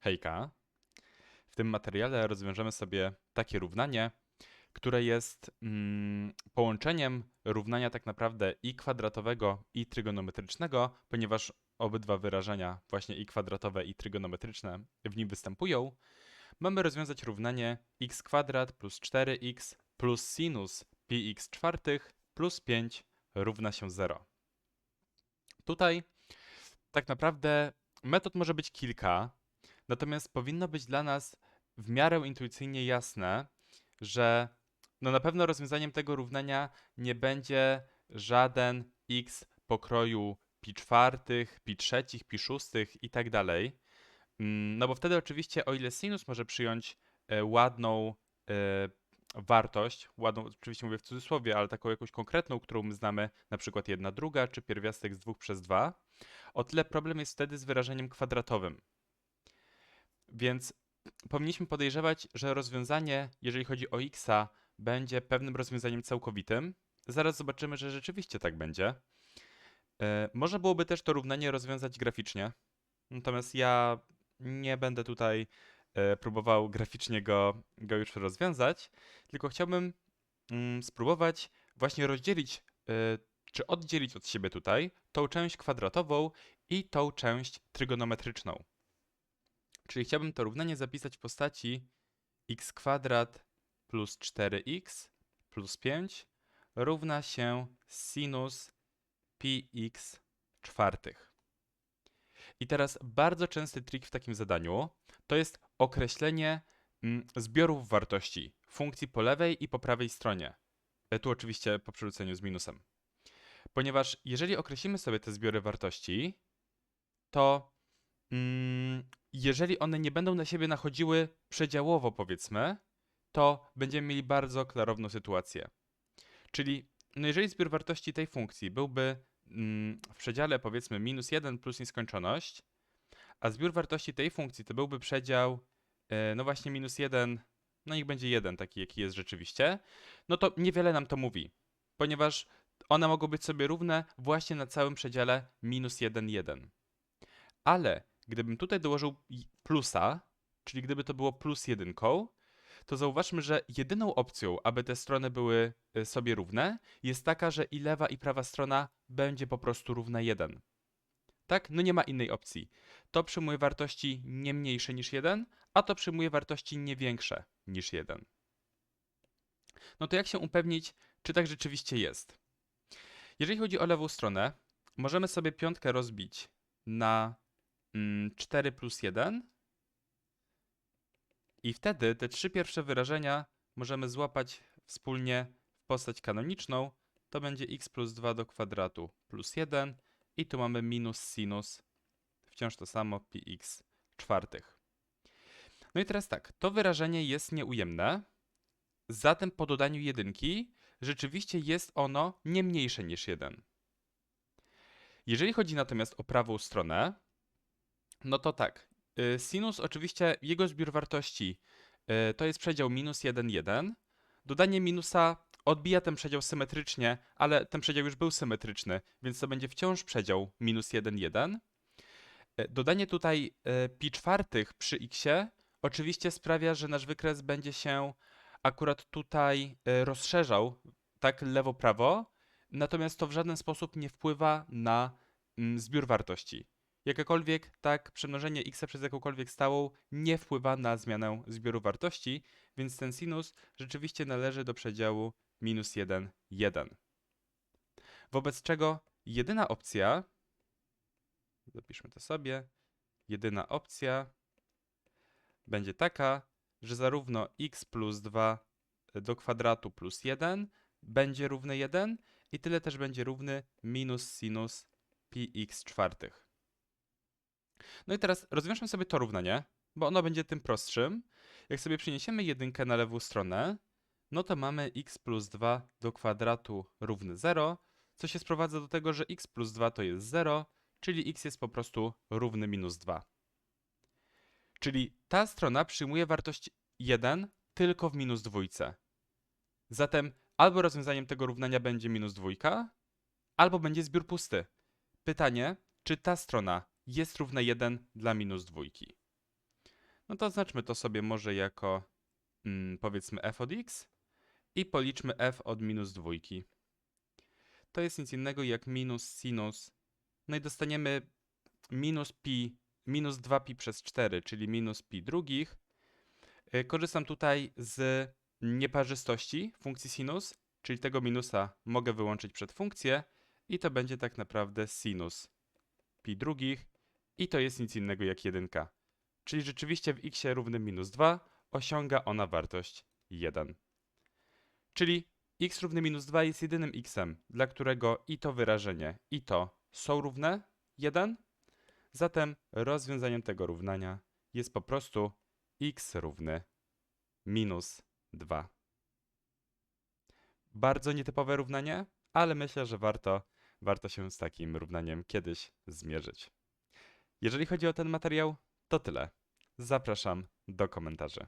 Hejka. W tym materiale rozwiążemy sobie takie równanie, które jest mm, połączeniem równania tak naprawdę i kwadratowego i trygonometrycznego, ponieważ obydwa wyrażenia, właśnie i kwadratowe i trygonometryczne, w nim występują. Mamy rozwiązać równanie x kwadrat plus 4x plus sinus px czwartych plus 5 równa się 0. Tutaj tak naprawdę metod może być kilka, natomiast powinno być dla nas w miarę intuicyjnie jasne, że no na pewno rozwiązaniem tego równania nie będzie żaden x pokroju pi czwartych, pi trzecich, pi szóstych i tak dalej. Mm, No bo wtedy oczywiście, o ile sinus może przyjąć e, ładną e, wartość, ładną oczywiście mówię w cudzysłowie, ale taką jakąś konkretną, którą my znamy, na przykład jedna druga, czy pierwiastek z 2 przez 2, o tyle problem jest wtedy z wyrażeniem kwadratowym. Więc powinniśmy podejrzewać, że rozwiązanie, jeżeli chodzi o x, będzie pewnym rozwiązaniem całkowitym. Zaraz zobaczymy, że rzeczywiście tak będzie. E, Można byłoby też to równanie rozwiązać graficznie. Natomiast ja nie będę tutaj e, próbował graficznie go, go już rozwiązać, tylko chciałbym mm, spróbować właśnie rozdzielić, e, czy oddzielić od siebie tutaj tą część kwadratową i tą część trygonometryczną. Czyli chciałbym to równanie zapisać w postaci x kwadrat plus 4x plus 5 równa się sinus px czwartych. I teraz bardzo częsty trik w takim zadaniu to jest określenie mm, zbiorów wartości funkcji po lewej i po prawej stronie. E, Tu oczywiście po przerzuceniu z minusem. Ponieważ jeżeli określimy sobie te zbiory wartości, to mm, jeżeli one nie będą na siebie nachodziły przedziałowo, powiedzmy, to będziemy mieli bardzo klarowną sytuację. Czyli no jeżeli zbiór wartości tej funkcji byłby mm, w przedziale powiedzmy minus 1 plus nieskończoność, a zbiór wartości tej funkcji to byłby przedział e, no właśnie minus 1, no niech będzie 1 taki jaki jest rzeczywiście, no to niewiele nam to mówi, ponieważ one mogą być sobie równe właśnie na całym przedziale minus 1, 1. Ale gdybym tutaj dołożył plusa, czyli gdyby to było plus jedynką, to zauważmy, że jedyną opcją, aby te strony były y, sobie równe, jest taka, że i lewa i prawa strona będzie po prostu równa 1. Tak? No nie ma innej opcji. To przyjmuje wartości nie mniejsze niż 1, a to przyjmuje wartości nie większe niż 1. No to jak się upewnić, czy tak rzeczywiście jest? Jeżeli chodzi o lewą stronę, możemy sobie piątkę rozbić na 4 plus 1 i wtedy te trzy pierwsze wyrażenia możemy złapać wspólnie w postać kanoniczną. To będzie x plus 2 do kwadratu plus 1 i tu mamy minus sinus, wciąż to samo, px czwartych. No i teraz tak, to wyrażenie jest nieujemne, zatem po dodaniu jedynki rzeczywiście jest ono nie mniejsze niż 1. Jeżeli chodzi natomiast o prawą stronę, no to tak, y, sinus oczywiście, jego zbiór wartości y, to jest przedział minus 1, 1. Dodanie minusa odbija ten przedział symetrycznie, ale ten przedział już był symetryczny, więc to będzie wciąż przedział minus 1, 1. Y, Dodanie tutaj pi czwartych przy x oczywiście sprawia, że nasz wykres będzie się akurat tutaj rozszerzał, tak lewo-prawo, natomiast to w żaden sposób nie wpływa na mm, zbiór wartości. Jakakolwiek tak przemnożenie x przez jakąkolwiek stałą nie wpływa na zmianę zbioru wartości, więc ten sinus rzeczywiście należy do przedziału minus 1, 1. Wobec czego jedyna opcja, zapiszmy to sobie, jedyna opcja będzie taka, że zarówno x plus 2 do kwadratu plus 1 będzie równy 1 i tyle też będzie równy minus sinus pi x czwartych. No i teraz rozwiążmy sobie to równanie, bo ono będzie tym prostszym. Jak sobie przeniesiemy jedynkę na lewą stronę, no to mamy x plus 2 do kwadratu równy 0, co się sprowadza do tego, że x plus 2 to jest 0, czyli x jest po prostu równy minus 2. Czyli ta strona przyjmuje wartość 1 tylko w minus dwójce. Zatem albo rozwiązaniem tego równania będzie minus dwójka, albo będzie zbiór pusty. Pytanie, czy ta strona jest równa 1 dla minus dwójki? No to oznaczmy to sobie może jako mm, powiedzmy f od x i policzmy f od minus dwójki. To jest nic innego jak minus sinus. No i dostaniemy minus pi, minus 2pi przez 4, czyli minus pi drugich. Y, Korzystam tutaj z nieparzystości funkcji sinus, czyli tego minusa mogę wyłączyć przed funkcję i to będzie tak naprawdę sinus pi drugich i to jest nic innego jak jedynka. Czyli rzeczywiście w x równym minus 2 osiąga ona wartość 1. Czyli x równy minus 2 jest jedynym xem, dla którego i to wyrażenie, i to są równe 1. Zatem rozwiązaniem tego równania jest po prostu x równy minus 2. Bardzo nietypowe równanie, ale myślę, że warto, warto się z takim równaniem kiedyś zmierzyć. Jeżeli chodzi o ten materiał, to tyle. Zapraszam do komentarzy.